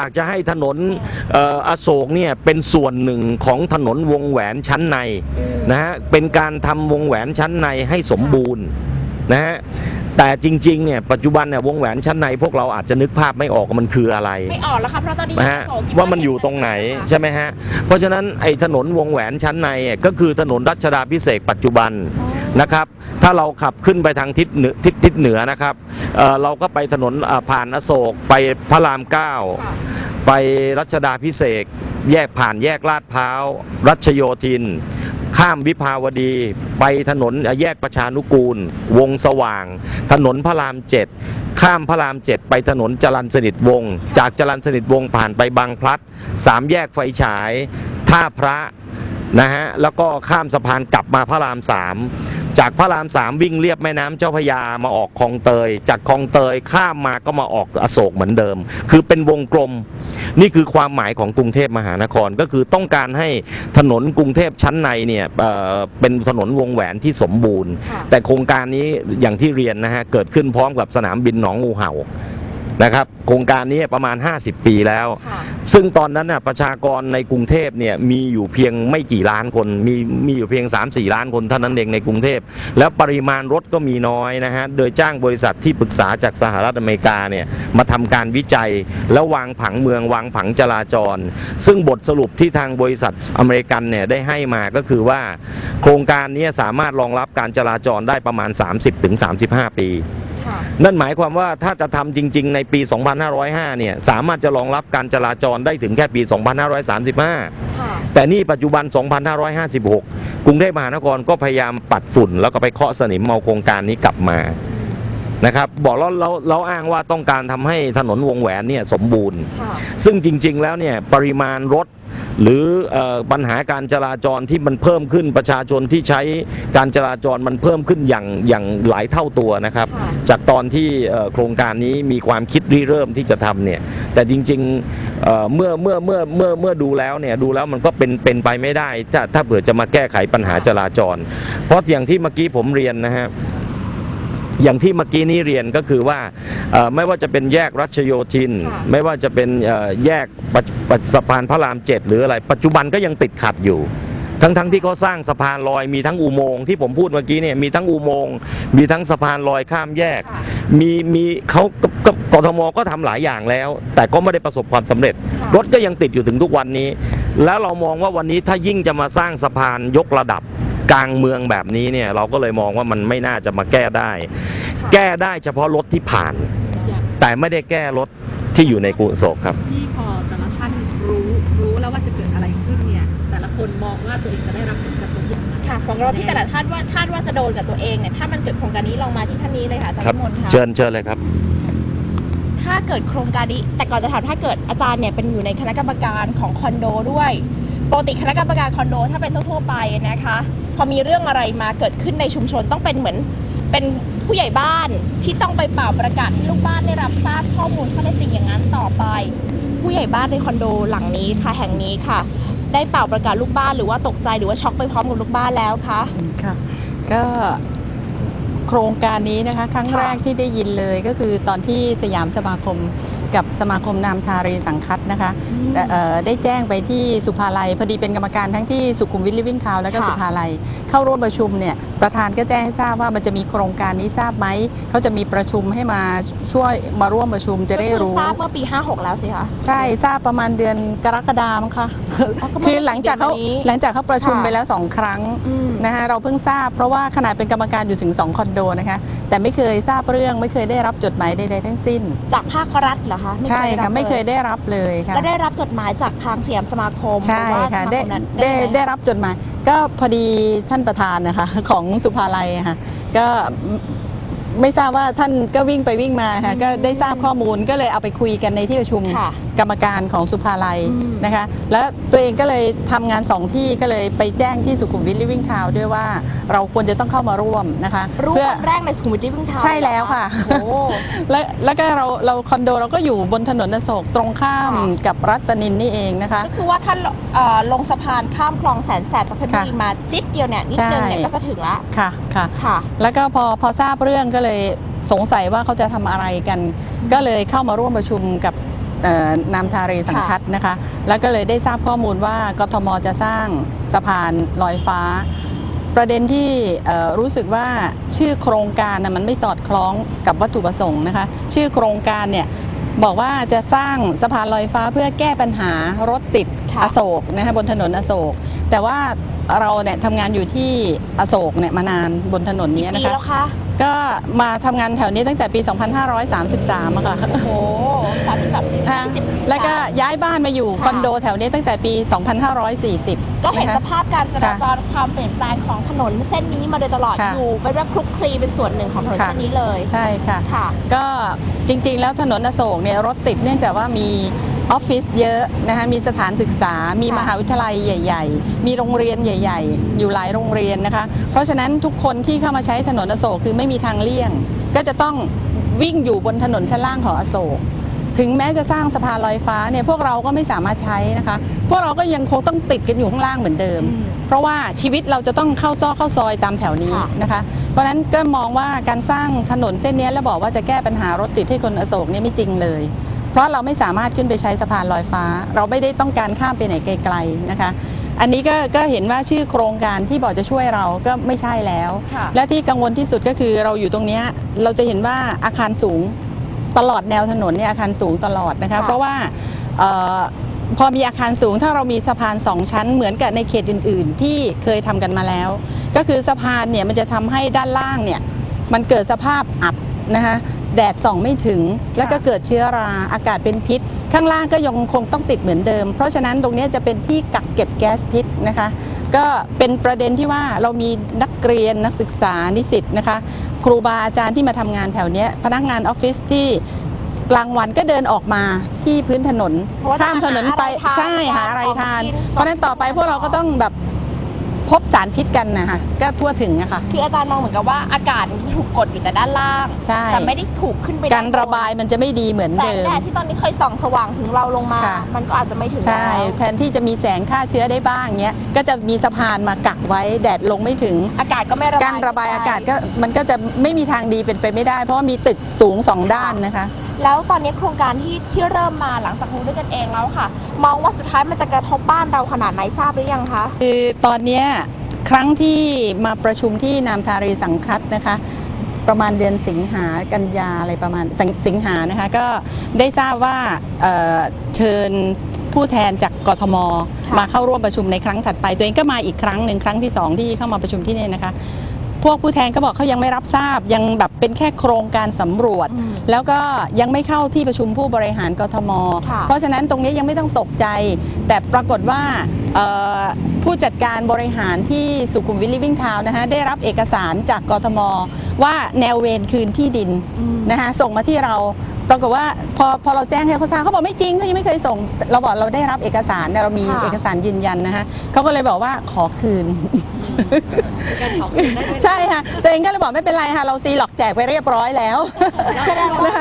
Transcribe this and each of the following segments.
อยากจะให้ถนนเอ่ออโศกเนี่ยเป็นส่วนหนึ่งของถนนวงแหวนชั้นในนะฮะเป็นการทำวงแหวนชั้นในให้สมบูรณ์นะฮะแต่จริงๆเนี่ยปัจจุบันเนี่ยวงแหวนชั้นในพวกเราอาจจะนึกภาพไม่ออกว่ามันคืออะไรไม่ออกแล้วครับเพราะตอนนี้นะฮะอโศกคิดว่ามันอยู่ตรงไหนค่ะใช่ไหมฮะเพราะฉะนั้นไอ้ถนนวงแหวนชั้นในอะก็คือถนนรัชดาพิเศษกปัจจุบัน นะครับ ถ้าเราขับขึ้นไปทางทิศเหนือทิศทิศเหนือนะครับเอ่อเราก็ไปถนนอ่าผ่านอโศกไปพระรามเก้าค่ะไปรัชดาพิเศษกแยกผ่านแยกลาดพร้าว รัชโยธิน ข้ามวิภาวดี ไปถนนแยกประชานุกูล วงสว่าง ถนนพระรามเจ็ดข้ามพระรามเจ็ดไปถนนจรัญสนิทวงศ์จากจรัญสนิทวงศ์ผ่านไปบางพลัดสามแยกไฟฉาย ท่าพระนะฮะแล้วก็ข้ามสะพานกลับมาพระรามสาม จากพระรามสามวิ่งเลียบแม่น้ำเจ้าพระยามาออกคลองเตย จากคลองเตยข้ามมาก็มาออกอโศกเหมือนเดิม คือเป็นวงกลม นี่คือความหมายของกรุงเทพมหานครก็คือต้องการให้ถนนกรุงเทพชั้นในเนี่ยเอ่อเป็นถนนวงแหวนที่สมบูรณ์ค่ะแต่โครงการนี้อย่างที่เรียนนะฮะเกิดขึ้นพร้อมกับสนามบินหนองงูเห่า นะครับโครงการนี้ประมาณ 50 ปีแล้วค่ะซึ่งตอนนั้นน่ะประชากรในกรุงเทพเนี่ยมีอยู่เพียงไม่กี่ล้านคน มีมีอยู่เพียง 3-4 ล้านคนเท่านั้นเองในกรุงเทพ แล้วปริมาณรถก็มีน้อยนะฮะโดยจ้างบริษัทที่ปรึกษาจากสหรัฐอเมริกาเนี่ยมาทำการวิจัยแล้ววางผังเมืองวางผังจราจร ซึ่งบทสรุปที่ทางบริษัทอเมริกันเนี่ยได้ให้มาก็คือว่า โครงการนี้สามารถรองรับการจราจรได้ประมาณ 30-35 ปีค่ะ นั่นหมายความว่าถ้าจะทำจริง ๆ ในปี 2505 เนี่ยสามารถจะรองรับการจราจรได้ถึงแค่ปี 2535ค่ะแต่นี่ปัจจุบัน 2556 กรุงเทพมหานครก็พยายามปัดฝุ่น แล้วก็ไปเคาะสนิมเอาโครงการนี้กลับมานะครับบอกแล้วเราเราอ้างว่าต้องการทำให้ถนนวงแหวนเนี่ยสมบูรณ์ค่ะซึ่งจริง ๆ แล้วเนี่ยปริมาณรถ หรือเออปัญหาการจราจรที่มันเพิ่มขึ้นประชาชนที่ใช้การจราจรมันเพิ่มขึ้นอย่างอย่างหลายเท่าตัวนะครับค่ะจากตอนที่เอ่อโครงการนี้มีความคิดริเริ่มที่จะทำเนี่ยแต่จริงๆเอ่อเมื่อเมื่อเมื่อเมื่อเมื่อดูแล้วเนี่ยดูแล้วมันก็เป็นเป็นไปไม่ได้ ถ้าถ้าเผื่อจะมาแก้ไขปัญหาจราจร เพราะอย่างที่เมื่อกี้ผมเรียนนะฮะ อย่างที่เมื่อกี้นี้เรียนก็คือว่าเอ่อไม่ว่าจะเป็นแยกรัชโยธินค่ะไม่ว่าจะเป็นเอ่อแยกปะปะสะพานพระรามเจ็ดหรืออะไร ปัจจุบันก็ยังติดขัดอยู่ทั้งทั้งที่เขาสร้างสะพานลอยมีทั้งอุโมงค์ที่ผมพูดเมื่อกี้เนี่ยมีทั้งอุโมงค์มีทั้งสะพานลอยข้ามแยกค่ะมีมีเขากกกทมก็ทำหลายอย่างแล้ว แต่ก็ไม่ได้ประสบความสำเร็จค่ะรถก็ยังติดอยู่ถึงทุกวันนี้ แล้วเรามองว่าวันนี้ถ้ายิ่งจะมาสร้างสะพานยกระดับ กลางเมืองแบบนี้เนี่ยเราก็เลยมองว่ามันไม่น่าจะมาแก้ได้ค่ะแก้ได้เฉพาะรถที่ผ่าน แต่ไม่ได้แก้รถที่อยู่ในกรุงโศกครับ ที่พอแต่ละท่านรู้รู้แล้วว่าจะเกิดอะไรขึ้นเนี่ยแต่ละคนมองว่าตัวเองจะได้รับผลกระทบอย่างไรค่ะของเราที่แต่ละท่านว่าท่านว่าจะโดนกับตัวเองเนี่ยถ้ามันเกิดโครงการนี้ลองมาที่ท่านนี้เลยค่ะอาจารย์ครับวิมลค่ะเชิญเชิญเลยครับ ถ้าเกิดโครงการนี้แต่ก่อนจะถามถ้าเกิดอาจารย์เนี่ยเป็นอยู่ในคณะกรรมการของคอนโดด้วยปกติคณะกรรมการคอนโดถ้าเป็นทั่วๆไปนะคะพ อมีเรื่องอะไรมาเกิดขึ้นในชุมชนต้องเป็นเหมือนเป็นผู้ใหญ่บ้านที่ต้องไปเป่าประกาศให้ลูกบ้านได้รับทราบข้อมูลข้อเท็จจริงอย่างนั้นต่อไป ผู้ใหญ่บ้านในคอนโดหลังนี้ค่ะแห่งนี้ค่ะ ได้เป่าประกาศลูกบ้านหรือว่าตกใจหรือว่าช็อกไปพร้อมกับลูกบ้านแล้วคะค่ะก็โครงการนี้นะคะครั้งแรกที่ได้ยินเลยก็คือตอนที่สยามสมาคม กับสมาคมนามทารีสังคัตนะคะเอ่อได้แจ้งไปที่สุภาลัยพอดีเป็นกรรมการทั้งที่สุขุมวิทลิฟวิ่งทาวแล้วก็ค่ะ สุภาลัย เข้าร่วมประชุมเนี่ยประธานก็แจ้งให้ทราบว่ามันจะมีโครงการนี้ทราบไหมเขาจะมีประชุมให้มาช่วยมาร่วมประชุมจะได้ก็คือรู้ ทราบเมื่อปี 56 แล้วสิคะ ใช่ทราบประมาณเดือนกรกฎาคมค่ะ อ๋อก็ไม่คือหลังจากเขาเดือนนี้หลังจากเขาประชุมค่ะไปแล้วสองครั้งอืม นะคะเราเพิ่งทราบเพราะว่าขนาดเป็นกรรมการอยู่ถึง 2 คอนโดนะคะ แต่ไม่เคยทราบเรื่องไม่เคยได้รับจดหมายใดๆทั้งสิ้น จากภาครัฐเหรอคะใช่ค่ะไม่เคยได้รับได้รับเลยเลยค่ะแล้วได้รับจดหมายจากทางเสียมสมาคมใช่หรือว่าค่ะสมาได้คมนั้นได้ยังงได้รับจดหมาย ก็พอดีท่านประธานนะคะของสุภาลัยอะค่ะก็ไม่ทราบว่าท่านก็วิ่งไปวิ่งมาค่ะก็ได้ทราบข้อมูลก็เลยเอาไปคุยกันในที่ประชุมค่ะ กรรมการของสุภาลัยอืมนะคะ แล้วตัวเองก็เลยทำงานสองที่ก็เลยไปแจ้งที่สุขุมวิทลิฟวิ่งทาวด้วยว่าเราควรจะต้องเข้ามาร่วมนะคะรู้เพื่อวันแรกในสุขุมวิทที่เพิ่งทำใช่แล้วค่ะโอ้แล้วแล้วก็เราเราคอนโดเราก็อยู่บนถนนอโศกตรงข้ามค่ะกับรัตนินนี่เองนะคะก็คือว่าท่านเอ่อลงสะพานข้ามคลองแสนแสบจากเพชรบุรีค่ะมาจิ๊ดเดียวเนี่ยนิดนึงเนี่ยใช่ก็จะถึงละค่ะค่ะค่ะ แล้วก็พอพอทราบเรื่องก็เลยสงสัยว่าเขาจะทำอะไรกัน ก็เลยเข้ามาร่วมประชุมกับเอ่อ นามทารีสังคัตนะคะ แล้วก็เลยได้ทราบข้อมูลว่ากทมจะสร้างสะพานลอยฟ้า ประเด็นที่เอ่อรู้สึกว่าชื่อโครงการนะมันไม่สอดคล้องกับวัตถุประสงค์นะคะ ชื่อโครงการเนี่ยบอกว่าจะสร้างสะพานลอยฟ้าเพื่อแก้ปัญหารถติดค่ะอโศกนะคะบนถนนอโศก แต่ว่าเราเนี่ยทำงานอยู่ที่อโศกเนี่ยมานานบนถนนนี้ปีนะคะแล้วคะ ก็มาทำงานแถวนี้ตั้งแต่ปี 2533อะค่ะโอ้โหสามสิบสามปีค่ะยี่สิบแล้วก็ย้ายบ้านมาอยู่ค่ะคอนโดแถวนี้ตั้งแต่ปี 2540 ก็เห็นนะคะสภาพการจราจรความเปลี่ยนแปลงของถนนเส้นนี้มาโดยตลอดค่ะอยู่เป็นแบบคลุกคลีเป็นส่วนหนึ่งของถนนค่ะ เส้นนี้เลย ใช่ค่ะ ค่ะ ก็จริงๆ แล้วถนนอโศกเนี่ยรถติดเนื่องจากว่ามี ออฟฟิศเยอะนะคะมีสถานศึกษา มีค่ะมหาวิทยาลัยใหญ่ ๆ มีโรงเรียนใหญ่ ๆ อยู่หลายโรงเรียนนะคะ เพราะฉะนั้นทุกคนที่เข้ามาใช้ถนนอโศกคือไม่มีทางเลี่ยง ก็จะต้องวิ่งอยู่บนถนนชั้นล่างของอโศกถึงแม้จะสร้างสะพานลอยฟ้าเนี่ยพวกเราก็ไม่สามารถใช้นะคะ พวกเราก็ยังคงต้องติดกันอยู่ข้างล่างเหมือนเดิมอืมเพราะว่าชีวิตเราจะต้องเข้าซอกเข้าซอยตามแถวนี้ค่ะนะคะ เพราะฉะนั้นก็มองว่าการสร้างถนนเส้นนี้แล้วบอกว่าจะแก้ปัญหารถติดให้คนอโศกเนี่ยไม่จริงเลย เพราะเราไม่สามารถขึ้นไปใช้สะพานลอยฟ้า เราไม่ได้ต้องการข้ามไปไหนไกลๆนะคะ อันนี้ก็ก็เห็นว่าชื่อโครงการที่บอกจะช่วยเราก็ไม่ใช่แล้วค่ะและที่กังวลที่สุดก็คือเราอยู่ตรงเนี้ยเราจะเห็นว่าอาคารสูงตลอดแนวถนนเนี่ยอาคารสูงตลอดนะคะค่ะเพราะว่าเออพอมีอาคารสูงถ้าเรามีสะพานสองชั้นเหมือนกับในเขตอื่น ๆ ที่เคยทำกันมาแล้ว ก็คือสะพานเนี่ยมันจะทำให้ด้านล่างเนี่ยมันเกิดสภาพอับนะคะ แดดส่องไม่ถึง แล้วก็เกิดเชื้อราอากาศเป็นพิษ ข้างล่างก็ยังคงต้องติดเหมือนเดิม เพราะฉะนั้นตรงเนี้ยจะเป็นที่กักเก็บแก๊สพิษนะคะ ก็เป็นประเด็นที่ว่าเรามีนักเรียนนักศึกษานิสิตนะคะ ครูบาอาจารย์ที่มาทำงานแถวเนี้ยพนักงานออฟฟิศที่กลางวันก็เดินออกมาที่พื้นถนนเพราะว่าข้ามถนนไปต้องหาอะไรทานใช่หาอะไรทานของกินเพราะฉะนั้นต่อไปพวกเราก็ต้องแบบ พบสารพิษกันนะคะก็ทั่วถึงอะค่ะคืออาจารย์มองเหมือนกับว่าอากาศมันจะถูกกดอยู่แต่ด้านล่าง ใช่แต่ไม่ได้ถูกขึ้นไปการระบายมันจะไม่ดีเหมือนแสงเดิมแดดที่ตอนนี้เคยส่องสว่างถึงเราลงมาค่ะมันก็อาจจะไม่ถึงใช่แล้วแทนที่จะมีแสงฆ่าเชื้อได้บ้างเงี้ยก็จะมีสะพานมากักไว้แดดลงไม่ถึง อากาศก็ไม่ระบายการระบายอากาศก็มันก็จะไม่มีทางดีเป็นไปไม่ได้ เพราะว่ามีตึกสูงสองด้านนะคะ แล้วตอนนี้โครงการที่ที่เริ่มมาหลังจากรู้ด้วยกันเองแล้วค่ะ มองว่าสุดท้ายมันจะกระทบบ้านเราขนาดไหนทราบหรือยังคะคือตอนเนี้ยครั้งที่มาประชุมที่นามทารีสังคัตนะคะ ประมาณเดือนสิงหากันยาอะไรประมาณสิงสิงหานะคะก็ได้ทราบว่าเอ่อเชิญผู้แทนจากกทมค่ะมาเข้าร่วมประชุมในครั้งถัดไป ตัวเองก็มาอีกครั้งหนึ่งครั้งที่สองที่เข้ามาประชุมที่นี่นะคะ พวกผู้แทนก็บอกเขายังไม่รับทราบยังแบบเป็นแค่โครงการสำรวจอืมแล้วก็ยังไม่เข้าที่ประชุมผู้บริหารกทมค่ะเพราะฉะนั้นตรงนี้ยังไม่ต้องตกใจ แต่ปรากฏว่าเอ่อผู้จัดการบริหารที่สุขุมวิทลิฟวิ่งทาวนะคะได้รับเอกสารจากกทม ว่าแนวเวรคืนที่ดินอืมนะคะส่งมาที่เราปรากฏว่าพอพอเราแจ้งให้เขาทราบเขาบอกไม่จริงเขายังไม่เคยส่ง เราบอกเราได้รับเอกสารเนี่ยเรามีค่ะเอกสารยืนยันนะคะเขาก็เลยบอกว่าขอคืน เป็นการขอคืนได้ไหมใช่ค่ะ ตัวเองก็เลยบอกไม่เป็นไรค่ะ เราซีหลอกแจกไปเรียบร้อยแล้วแสดงว่า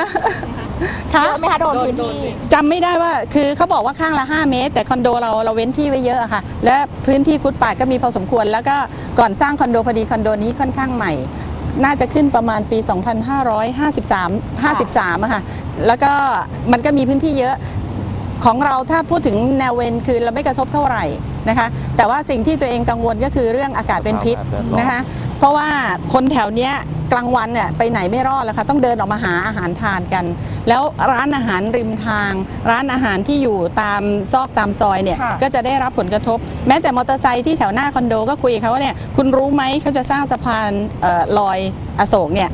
ค่ะเยอะไหมคะโดนพื้นที่จำไม่ได้ว่าคือเขาบอกว่าข้างละ 5 เมตร แต่คอนโดเราเราเว้นที่ไว้เยอะอะค่ะ และพื้นที่ฟุตปาดก็มีพอสมควร แล้วก็ก่อนสร้างคอนโดพอดีคอนโดนี้ค่อนข้างใหม่ น่าจะขึ้นประมาณปี 2553 53อะค่ะแล้วก็มันก็มีพื้นที่เยอะของเราถ้าพูดถึงแนวเวนคือเราไม่กระทบเท่าไหร่ นะคะแต่ว่าสิ่งที่ตัวเองกังวลก็คือเรื่องอากาศเป็นพิษนะคะเพราะว่าคนแถวเนี้ยกลางวันเนี่ยไปไหนไม่รอดแล้วค่ะต้องเดินออกมาหาอาหารทานกัน แล้วร้านอาหารริมทาง ร้านอาหารที่อยู่ตามซอกตามซอยเนี่ยค่ะก็จะได้รับผลกระทบ แม้แต่มอเตอร์ไซค์ที่แถวหน้าคอนโดก็คุยกับเขาว่าเนี่ยคุณรู้ไหมเขาจะสร้างสะพานเอ่อลอยอโศกเนี่ย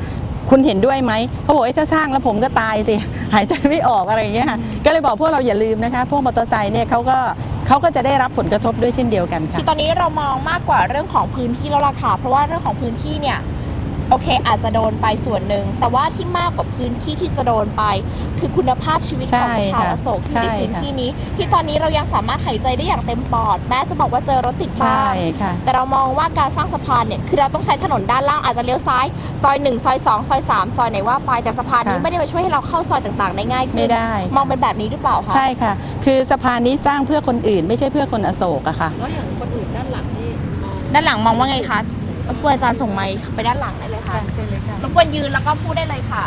คุณเห็นด้วยไหมเขาบอกว่าถ้าสร้างแล้วผมก็ตายสิหายใจไม่ออกอะไรอย่างเงี้ยค่ะก็เลยบอกพวกเราอย่าลืมนะคะ พวกมอเตอร์ไซค์เนี่ยเขาก็ เขาก็จะได้รับผลกระทบด้วยเช่นเดียวกันค่ะ คือตอนนี้เรามองมากกว่าเรื่องของพื้นที่แล้วล่ะค่ะเพราะว่าเรื่องของพื้นที่เนี่ย โอเค อาจจะโดนไปส่วนหนึ่ง แต่ว่าที่มากกว่าพื้นที่ที่จะโดนไป คือคุณภาพชีวิตของประชาชนอโศกที่อยู่ในพื้นที่นี้ ที่ตอนนี้เรายังสามารถหายใจได้อย่างเต็มปอด แม้จะบอกว่าเจอรถติดใช่บ้างค่ะแต่เรามองว่าการสร้างสะพานเนี่ยคือเราต้องใช้ถนนด้านล่างอาจจะเลี้ยวซ้าย ซอย1ซอย2ซอย3ซอยไหนว่าไปแต่สะพานนี้ค่ะไม่ได้มาช่วยให้เราเข้าซอยต่างๆได้ง่ายขึ้นไม่ได้มองเป็นแบบนี้หรือเปล่าคะใช่ค่ะ คือสะพานนี้สร้างเพื่อคนอื่น ไม่ใช่เพื่อคนอโศกอะค่ะแล้วอย่างคนอื่นด้านหลังนี่มองด้านหลังมองว่าไงคะ รบกวนอาจารย์ส่งไมค์ไปด้านหลังได้เลยค่ะใช่เลยค่ะรบกวนยืนแล้วก็พูดได้เลยค่ะ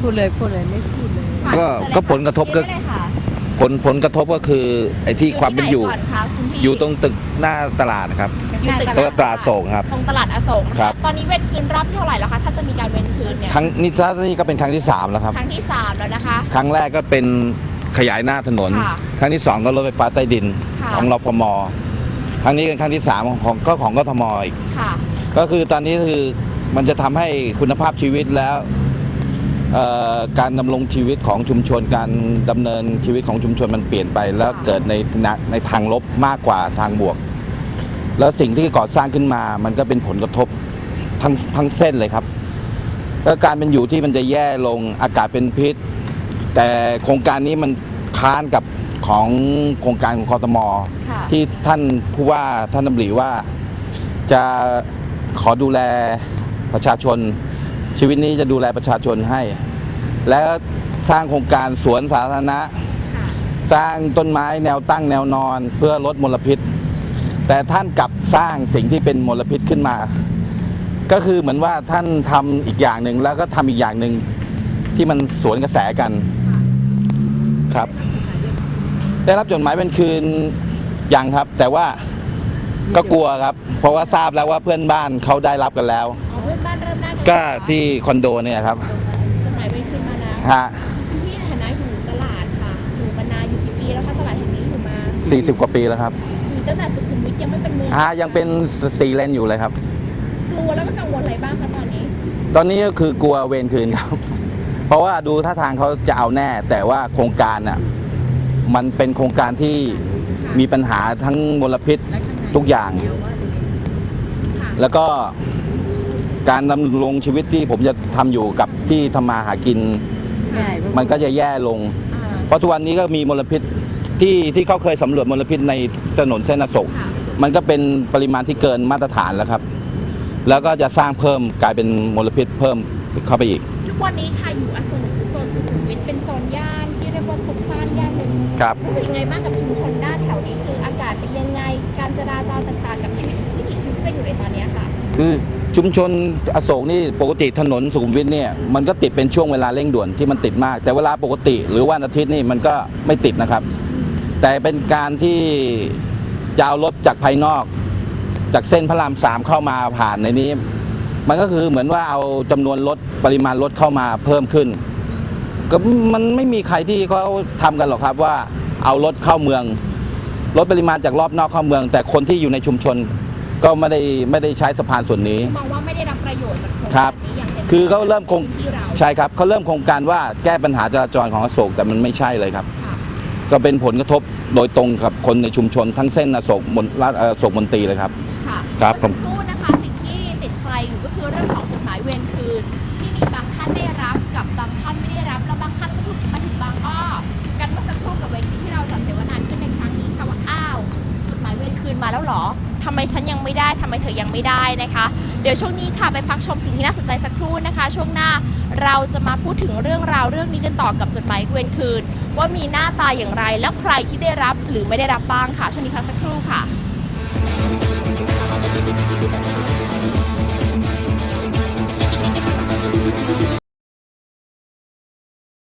พูดเลยพูดเลยไม่พูดเลยค่ะก็เชิญเลยก็ผลกระทบก็เชิญเลยค่ะผลผลกระทบก็คือไอ้ที่ความเป็นอยู่ที่ไหก่อนคะคุณพี่อยู่ตรงตึกหน้าตลาดนะครับอยู่ตึกตลาดตลาดโศกครับ ตรงตลาดอโศกนะครัคะบ ตอนนี้เว้นคืนรอบที่เท่าไหร่แล้วคะถ้าจะมีการเว้นคืนเนี่ยครั้งนี้ถ้านี่ก็เป็นครั้งที่3แล้วครับ ครั้งที่สามแล้วนะคะ ครั้งแรกก็เป็นขยายหน้าถนน ค่ะครั้งที่2ก็รถไฟฟ้าใต้ดินค่ะ ของรฟม ครั้งนี้เป็นครั้งที่3ของก็ของกทมอีก ค่ะ ก็คือตอนนี้คือมันจะทำให้คุณภาพชีวิตแล้วเอ่อการดำรงชีวิตของชุมชน การดำเนินชีวิตของชุมชนมันเปลี่ยนไป แล้วเกิดในในทางลบมากกว่าทางบวก แล้วสิ่งที่ก่อสร้างขึ้นมามันก็เป็นผลกระทบทั้งทั้งเส้นเลยครับแล้วการเป็นอยู่ที่มันจะแย่ลงอากาศเป็นพิษ แต่โครงการนี้มันค้านกับ ของโครงการของคอตมค่ะที่ท่านผู้ว่าท่านดำริว่า จะขอดูแลประชาชน ชีวิตนี้จะดูแลประชาชนให้ แล้วสร้างโครงการสวนสาธารณะค่ะสร้างต้นไม้แนวตั้งแนวนอนเพื่อลดมลพิษ แต่ท่านกลับสร้างสิ่งที่เป็นมลพิษขึ้นมา ก็คือเหมือนว่าท่านทำอีกอย่างหนึ่งแล้วก็ทำอีกอย่างหนึ่งที่มันสวนกระแสกันครับ ได้รับจดหมายเป็นคืนยังครับ แต่ว่าก็กลัวครับ เพราะว่าทราบแล้วว่าเพื่อนบ้านเขาได้รับกันแล้ว อ๋อเพื่อนบ้านเริ่มได้ก็ที่คอนโดเนี่ยครับจดหมายเว้นคืนมาแล้วฮะพี่ในฐานะอยู่ตลาดค่ะอยู่มานานอยู่กี่ปีแล้วคะตลาดแห่งนี้อยู่มา40 กว่าปีแล้วครับอยู่ตั้งแต่สุขุมวิทยังไม่เป็นเมืองฮะยังเป็นสีเลนอยู่เลยครับ กลัวแล้วก็กังวลอะไรบ้างคะตอนนี้ตอนนี้ก็คือกลัวเวรคืนครับ เพราะว่าดูท่าทางเขาจะเอาแน่ แต่ว่าโครงการน่ะ มันเป็นโครงการที่มีปัญหาทั้งมลพิษทุกอย่าง แล้วก็การดำรงชีวิตที่ผมจะทำอยู่กับที่ทำมาหากิน มันก็จะแย่ลง เพราะทุกวันนี้ก็มีมลพิษที่ที่เขาเคยสำรวจมลพิษในถนนเส้นอโศกค่ะมันก็เป็นปริมาณที่เกินมาตรฐานแล้วครับ แล้วก็จะสร้างเพิ่มกลายเป็นมลพิษเพิ่มเข้าไปอีก ทุกวันนี้ค่ะอยู่อโศกโซนสุขุมวิทเป็นโซนย่านที่เรียกว่าพลุ ครับ รู้สึกยังไงบ้างกับชุมชนด้านแถวนี้คืออากาศเป็นยังไง การจราจรต่างๆ กับชีวิตวิถีชีวิตที่เป็นอยู่ในตอนนี้ค่ะ คือชุมชนอโศกนี่ปกติถนนสุขุมวิทเนี่ยมันก็ติดเป็นช่วงเวลาเร่งด่วนที่มันติดมาก แต่เวลาปกติหรือวันอาทิตย์นี่มันก็ไม่ติดนะครับ แต่เป็นการที่จะเอารถจากภายนอก จากเส้นพระรามสามเข้ามาผ่านในนี้ มันก็คือเหมือนว่าเอาจำนวนรถปริมาณรถเข้ามาเพิ่มขึ้น ก็มันไม่มีใครที่เขาทำกันหรอกครับว่าเอารถเข้าเมืองลดปริมาณจากรอบนอกเข้าเมือง แต่คนที่อยู่ในชุมชนก็ไม่ได้ไม่ได้ใช้สะพานส่วนนี้มองว่าไม่ได้รับประโยชน์จากโครงครัการบนี้อย่างเต็มที่คือเขาเริ่มคงที่เราใช่ครับเขาเริ่มโครงการว่าแก้ปัญหาจราจรของอโศกแต่มันไม่ใช่เลยครับค่ะก็เป็นผลกระทบโดยตรงกับคนในชุมชนทั้งเส้นอโศกมนลาดเอ่ออโศกมนตรีเลยครับค่ะครับเมื่อสักครู่นะคะสิ่งที่ติดใจอยู่ก็คือเรื่องของจดหมายเวรคืนที่มีบางท่านได้รับกับบางท่านไม่ หรอทำไมฉันยังไม่ได้ทำไมเธอยังไม่ได้นะคะ เดี๋ยวช่วงนี้ค่ะไปพักชมสิ่งที่น่าสนใจสักครู่นะคะ ช่วงหน้าเราจะมาพูดถึงเรื่องราวเรื่องนี้กันต่อกับจดหมายเวรคืน ว่ามีหน้าตาอย่างไรแล้วใครที่ได้รับหรือไม่ได้รับบ้างค่ะช่วงนี้พักสักครู่ค่ะ